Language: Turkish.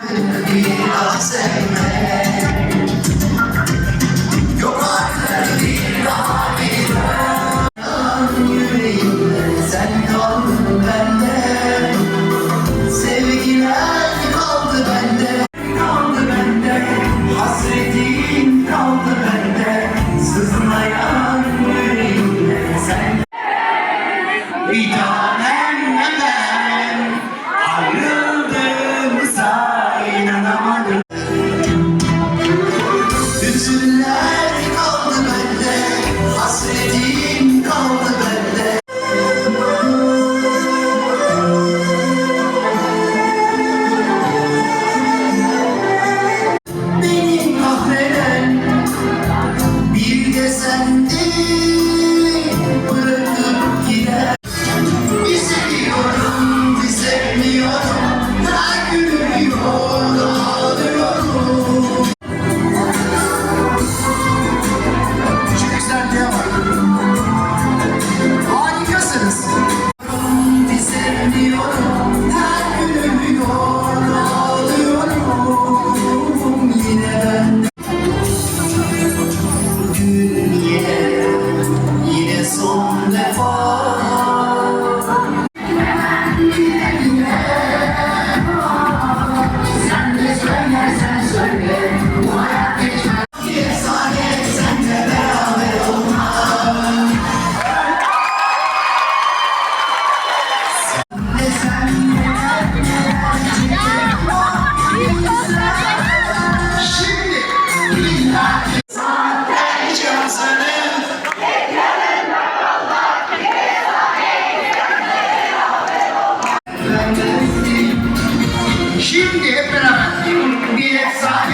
Bir daha sevme Yok artık bir daha bir Yüreğimde sen kaldın bende Sevgiler kaldı bende Kaldı bende. Hasretin Hüzünler kaldı bende Hasretin kaldı bende. Beni kahreden bir de sendin Şimdi hep beraber bir efsane